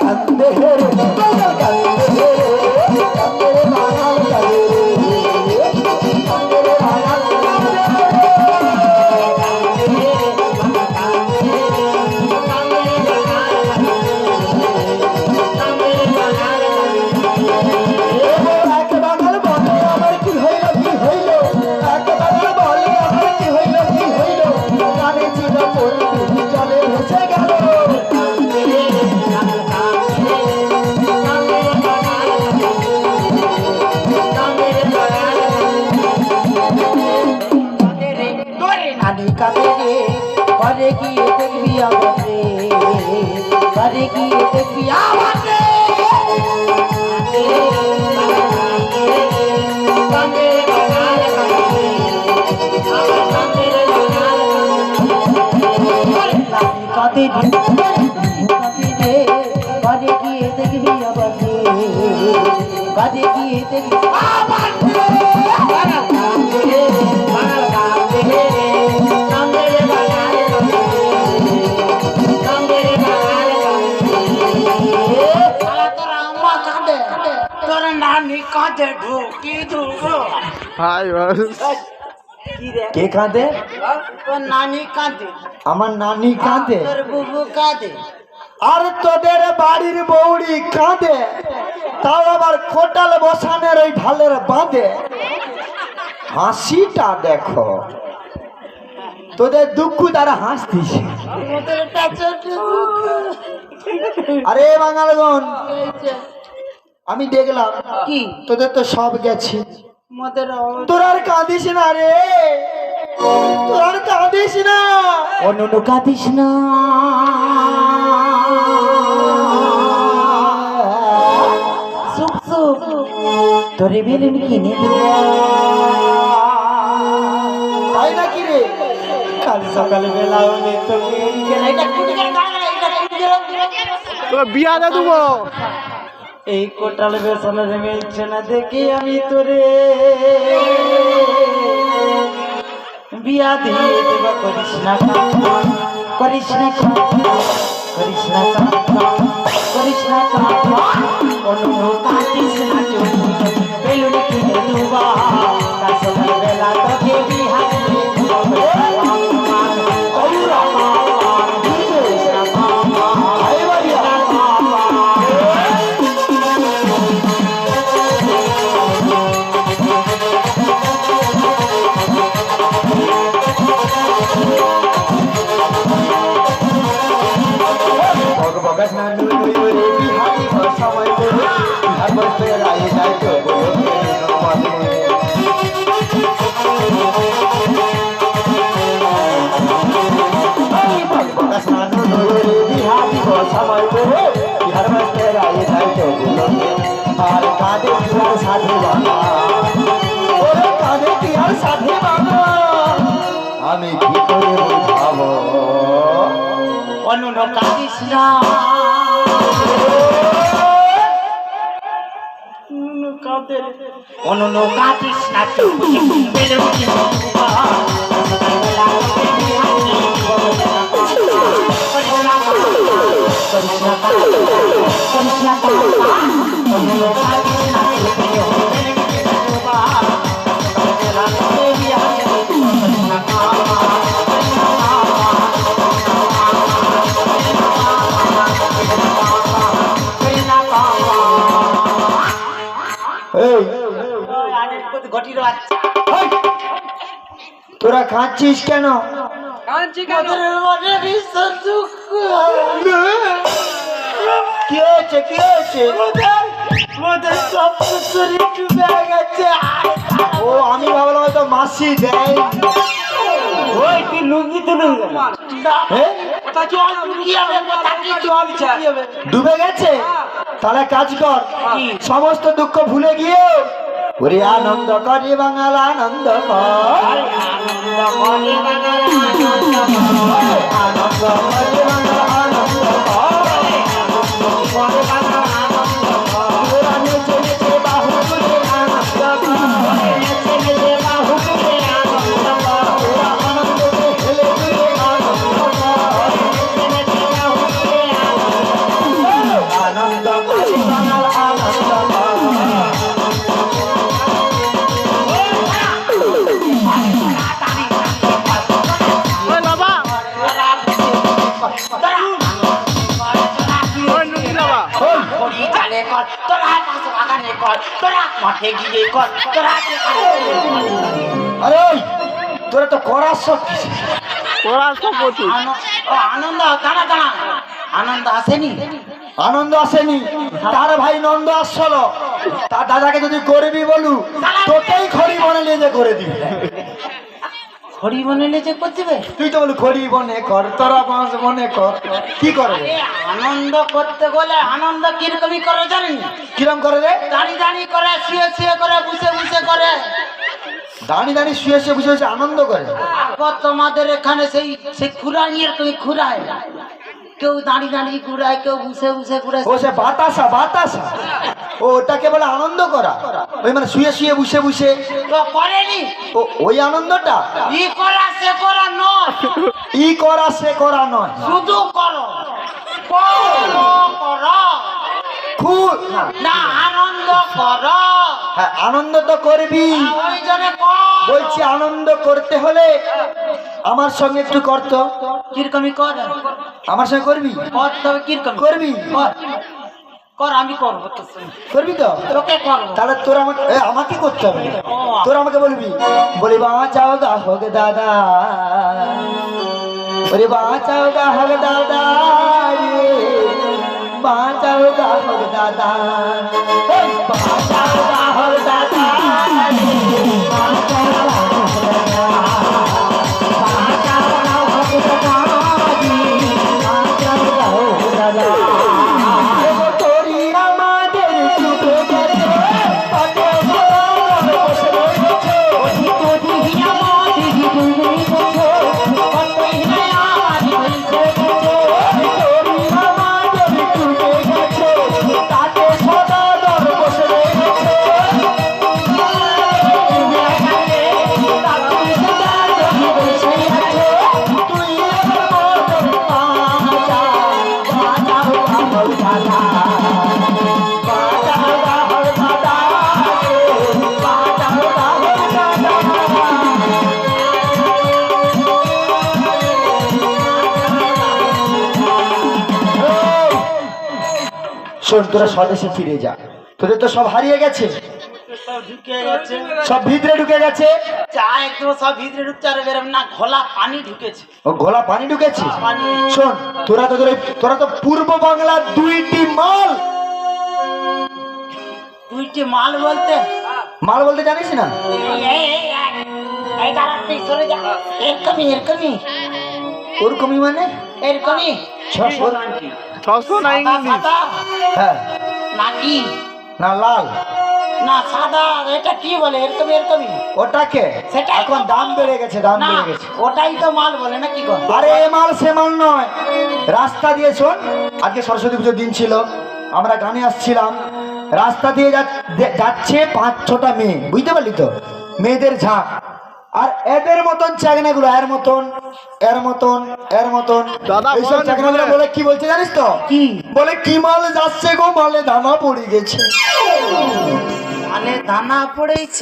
কান্দে ঘরে গিয়ে কি কাঁদে? নানি কাঁদে। আমার নানি কাঁদে। বুবু কাঁদে। আর তোদের বাড়ির বৌড়ি কাঁদে। তাও আবার খোটাল বসানের ওই ঢালের বাঁধে? হাসিটা দেখো। তোদের দুঃখ তারা হাসতিস আরে বাঙালগণ আমি দেখলাম কি? তোদের তো সব গেছে। মোদের তোর আর কাঁদিস না রে। তোর আর কাঁদিস না। অনুনু কাঁদিস না। তোরে বেলুন কিনে দেব। তাই নাকি রে? কাল সকাল বেলা আমি তোকে তোকে বিয়াতে দেবো। এই কোটাল বেসনের মিলছে না দেখি আমি তোরে। বিয়া দিয়ে দেবা করিস না করিস না করিস না করিস না কান্না। অন্য কাঁদিস না বিহারি সময় করে বিহারি সময় করে বিহার বসতে যায় তো বিহার কাঁদে বিহার সাথে বাবা আমি কি করে অনুন কাঁদিস না অনুন কাঁদে অনুন কাঁদিস না চুপ তোরা খাচ্ছিস কেন? কি হয়েছে কি হয়েছে? ও আমি ভাবলাম হয়তো মাসি দেয় ওই তুই লুঙ্গি তুলুন হ্যাঁ? ডুবে গেছে? তাহলে কাজ কর। সমস্ত দুঃখ ভুলে গিয়ে ওরে আনন্দ করি বাঙাল আনন্দ করি। বাঙাল আনন্দ মাঠে গিয়ে কর তোরা আরে তোরা তো করার সব কিছু করার সব কিছু আনন্দ দাঁড়া দাঁড়া। আনন্দ আসেনি? আনন্দ আসেনি। তার ভাই নন্দ আসছিল তার দাদাকে যদি করবি বলু তোকেই খড়ি মনে নিয়ে যে করে দিবি। হরি বনেলে যে করতে তুই তো বলু খড়ি বনে কর তোরা বাঁশ বনে কর কি করে আনন্দ করতে গেলে আনন্দ কিরকমই করে জানেন? কিরম করে রে? দাঁড়িয়ে দাঁড়িয়ে করে শুয়ে শুয়ে করে বুঝে বুঝে করে। দাঁড়িয়ে দাঁড়িয়ে শুয়ে শুয়ে বুঝে বুঝে আনন্দ করে। তোমাদের এখানে সেই সেই খুরানির তুমি খুরায়। কেউ দাঁড়িয়ে দাঁড়িয়ে ঘুরায় কেউ বসে বসে ঘুরায়। ও সে বাতাসা বাতাসা। ও ওটাকে বলে আনন্দ করা। ওই মানে শুয়ে শুয়ে বসে বসে তো করেনি। ও ওই আনন্দটা? ই করা সে করা নয়। ই করা সে করা নয়। শুধু করো করো। করো না আনন্দ করো। হ্যাঁ আনন্দ তো করবি। বলছি আনন্দ করতে হলে আমার সঙ্গে একটু করতো কিরকমই কর? আমার সঙ্গে করবি? কর তবে কীরকম করবি? কর। কর আমি করব করবি তো? তোকে করব। তাহলে তোর আমাকে আমাকে করতে হবে। তোর আমাকে বলবি? বলি বাঁচাও গা হোক দাদা বলি বাঁচাও গা হোক দাদা রে। বাঁচাও গা হোক দাদা এই, শোন তোরা স্বদেশে ফিরে যা। তোদের তো সব হারিয়ে গেছে। সব ভিতরে ঢুকে গেছে? চা একদম সব ভিতরে ঢুকছে আর বেরোম না ঘোলা পানি ঢুকেছে। ও গলা পানি ঢুকেছে? শোন তোরা তো তোরা তো পূর্ব বাংলার দুইটি মাল। দুইটি মাল বলতে? মাল বলতে জানিস না। এরকমই এরকমই। ওরকমই মানে? এরকমই। ছশো ছশো না ইংলিশ? হ্যাঁ। নাকি না লাল। না সাদা। এটা কি বলে? এরকম এরকমই ওটাকে সেটা এখন দাম বেড়ে গেছে দাম না বেড়ে গেছে। ওটাই তো মাল বলে না কি গো আরে এ মাল সে মাল নয়। রাস্তা দিয়ে শোন আজকে সরস্বতী পুজোর দিন ছিল। আমরা গানে আসছিলাম। রাস্তা দিয়ে যাচ্ছে পাঁচ ছটা মেয়ে। বুঝতে পারলি তো? মেয়েদের ঝাঁক। আর এদের মতন চাগনাগুলো এর মতন এর মতন এর মতন। এইসব বলে কি বলছে জানিস তো? কি? বলে কি মাল যাচ্ছে গো? মালে দানা পড়ে গেছে। মানে দানা পড়েছে।